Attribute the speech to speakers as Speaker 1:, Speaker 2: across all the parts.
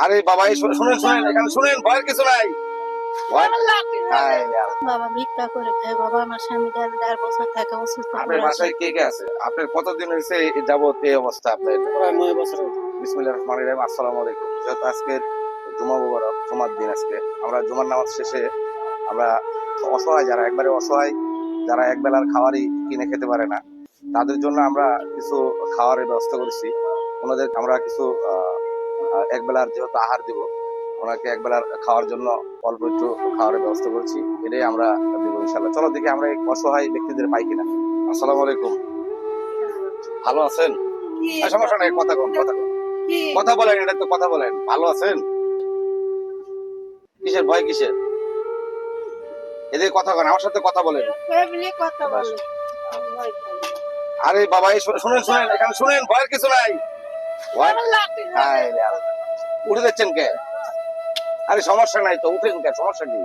Speaker 1: আরে বাবা এই শুনেন শুনেন এখানে শুনেন ভয়ের কিছু নাই। ভয়- রে আল্লাহ।
Speaker 2: বাবা ভিক্ষা করে খায় বাবা আমার স্বামী দেড় দেড় বছর থাকে অসুস্থ
Speaker 1: আপনার বাসায় কে কে আছে? আপনার কতদিন হয়েছে যাবত এই অবস্থা আপনার?
Speaker 3: প্রায় নয় বছর
Speaker 1: বিসমিল্লাহির রহমানির রহিম আসসালামু আলাইকুম। যেহেতু আজকে জুমা মুবারক জুমার দিন আজকে আমরা জুমার নামাজ শেষে আমরা অসহায় যারা একবারে অসহায় যারা এক বেলার খাবারই কিনে খেতে পারে না তাদের জন্য আমরা কিছু খাওয়ারের ব্যবস্থা করেছি। ওনাদের আমরা কিছু আহ, এক বেলার যেহেতু আহার দিব ওনাকে এক বেলার খাওয়ার জন্য অল্প একটু খাওয়ার ব্যবস্থা করছি এটাই আমরা দেবো ইনশাল্লাহ চলো দেখি আমরা অসহায় ব্যক্তিদের পাই কিনা। আসসালামু আলাইকুম। ভালো আছেন? সমস্যা নাই কথা কম কথা কম কথা বলেন এটা তো কথা বলেন। ভালো আছেন? কিসের ভয় কিসের? এদের কথা বলেন আমার সাথে কথা বলেন। আরে বাবা শুনেন শুনেন এখানে শুনেন ভয়ের কিছু নাই। উঠে যাচ্ছেন কে? আরে সমস্যা নাই তো উঠেন কে? সমস্যা কি?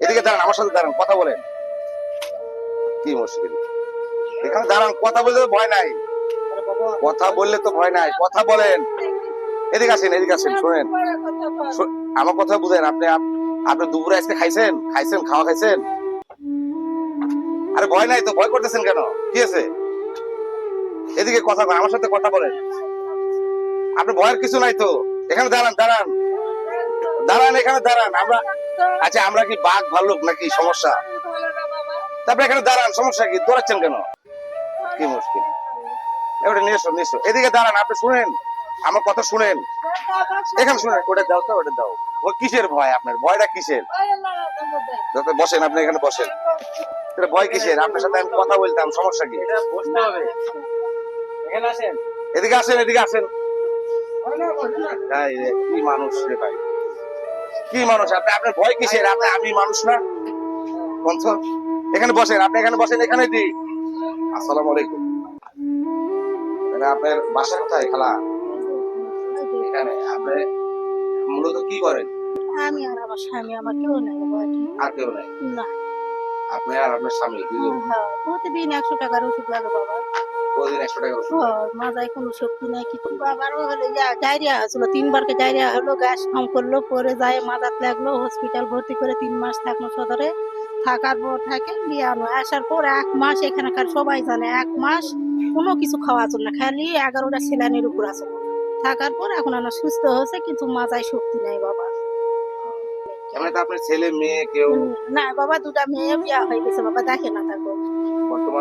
Speaker 1: এদিকে দাঁড়ান আমার সাথে দাঁড়ান কথা বলেন। কি মুশকিল। এখানে দাঁড়ান কথা বলতে তো ভয় নাই। কথা বললে তো ভয় নাই কথা বলেন। এদিকে আসেন এদিকে আসেন শুনেন। আমার কথা বুঝেন আপনি আপনি দুপুরে আজকে খাইছেন? খাইছেন খাওয়া খাইছেন? আরে ভয় নাই তো ভয় করতেছেন কেন? কি আছে এদিকে কথা বলেন আমার সাথে কথা বলেন। আপনি ভয়ের কিছু নাই তো। এখানে দাঁড়ান দাঁড়ান। দাঁড়ান এখানে দাঁড়ান। আমরা আচ্ছা আমরা কি বাঘ ভাল্লুক নাকি সমস্যা? তারপরে এখানে দাঁড়ান সমস্যা কি? দৌড়াচ্ছেন কেন? কি মুশকিল। এবারে নিয়ে এসো নিয়ে এসো। এদিকে দাঁড়ান আপনি শুনেন। আমার কথা শুনেন। এখানে শুনেন ওটা দাও তো ওটা দাও। ও কিসের ভয় আপনার? ভয়টা কিসের? যাতে বসেন আপনি এখানে বসেন। এটা ভয় কিসের? আপনার সাথে আমি কথা বলতাম সমস্যা কি? এদিকে আসেন এদিকে আসেন। রে, কি মানুষ রে ভাই? কি মানুষ? আপনি আপনার ভয় কিসের? আপনি আমি মানুষ না? বন্ধ। এখানে বসেন আপনি এখানে বসেন এখানে দি আসসালামু আলাইকুম। এটা আপনার বাসা কোথায় খালা? এখানে। আপনি মূলত কি করেন?
Speaker 2: আমি আর আমার স্বামী আমার কেউ নাই
Speaker 1: আর কেউ নাই?
Speaker 2: না।
Speaker 1: আপনি আর আপনার স্বামী
Speaker 2: হ্যাঁ, প্রতিদিন একশো টাকার ওষুধ লাগে বাবা।
Speaker 1: প্রতিদিন একশো টাকা ওষুধ
Speaker 2: মাথায় কোনো শক্তি নাই কিছু বাবারও হলো ডায়রিয়া হয়েছিল তিনবারকে ডায়রিয়া হলো গ্যাস কম করল পরে যায় লাগল হসপিটাল ভর্তি করে তিন মাস থাকল সদরে। থাকার পর থাকে বিয়ানো আসার পর এক মাস এখানকার সবাই জানে এক মাস কোনো কিছু খাওয়া চল না খালি এগারোটা সেলানির উপর আছে। থাকার পর এখন আমার সুস্থ হয়েছে কিন্তু মাথায় শক্তি নাই বাবা।
Speaker 1: আপনার ছেলে মেয়ে কেউ?
Speaker 2: না বাবা দুটা মেয়ে বিয়া হয়ে গেছে বাবা দেখে না থাকো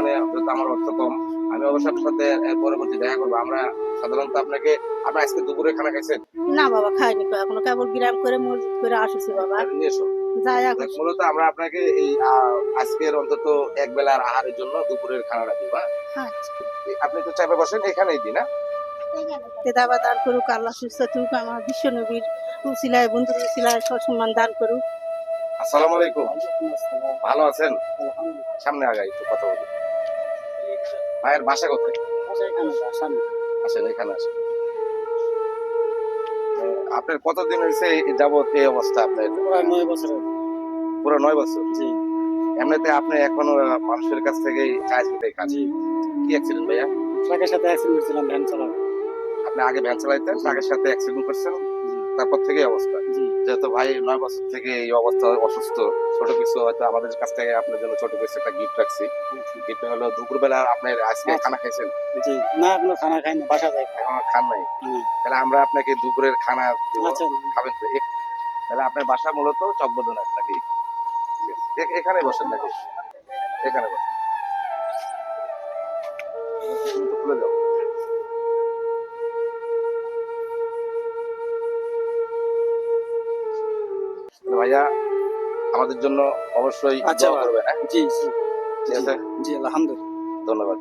Speaker 1: যেহেতু আমার অর্থ কম। আমি অবশ্য আপনার সাথে পরবর্তী দেখা করব। আমরা সাধারণত আপনাকে আপনার আজকে দুপুরে খানা খাইছেন?
Speaker 2: না বাবা খাইনি তো। এখনও কেবল বিরাম করে মসজিদ করে আসছি বাবা।
Speaker 1: নিয়ে এসো। মূলত আমরা আপনাকে এই আজকের অন্তত এক বেলার আহারের জন্য দুপুরের খানাটা দিব হ্যাঁ?
Speaker 2: আচ্ছা।
Speaker 1: আপনি তো চাপে বসেন এখানেই দিন হ্যাঁ?
Speaker 2: তেদাবা দান করুক আল্লাহ সুস্থ আমার বিশ্ব নবীর উসিলায় বন্ধুর উসিলায় সসম্মান দান করুক।
Speaker 1: আসসালামু আলাইকুম। ভালো আছেন? সামনে আগাই একটু কথা বলি। ভাইয়ের বাসা কোথায়? আসেন এখানে আসেন আহ, আপনার কতদিন হয়েছে যাবত এই অবস্থা আপনার?
Speaker 3: প্রায় নয় বছর
Speaker 1: পুরো নয় বছর?
Speaker 3: জি।
Speaker 1: এমনিতে আপনি এখনও মানুষের কাছ থেকে কাজ কাজ কি অ্যাক্সিডেন্ট ভাইয়া?
Speaker 3: ট্রাকের সাথে অ্যাক্সিডেন্ট করছিলাম ভ্যান চালাবে
Speaker 1: আপনি আগে ভ্যান চালাইতেন ট্রাকের সাথে অ্যাক্সিডেন্ট করছেন? তারপর থেকে অবস্থা। যেহেতু ভাই নয় বছর থেকে এই অবস্থা অসুস্থ ছোট কিছু হয়তো আমাদের কাছ থেকে আপনার জন্য ছোট কিছু একটা গিফট রাখছি। গিফট হলো দুপুরবেলা আপনার আজকে
Speaker 3: আচ্ছা।
Speaker 1: খানা খাইছেন?
Speaker 3: না কোনো খানা খাই না বাসা যাই।
Speaker 1: খান নাই? তাহলে আমরা আপনাকে দুপুরের খানা
Speaker 3: আচ্ছা।
Speaker 1: খাবেন তো। তাহলে আপনার বাসা মূলত চকবদন নাকি? এখানে বসেন নাকি? এখানে বসেন। খুলে যাও। ভাইয়া আমাদের জন্য অবশ্যই
Speaker 3: আচ্ছা,
Speaker 1: করবেন হ্যাঁ?
Speaker 3: জি জি।
Speaker 1: ঠিক আছে?
Speaker 3: জি আলহামদুলিল্লাহ।
Speaker 1: ধন্যবাদ।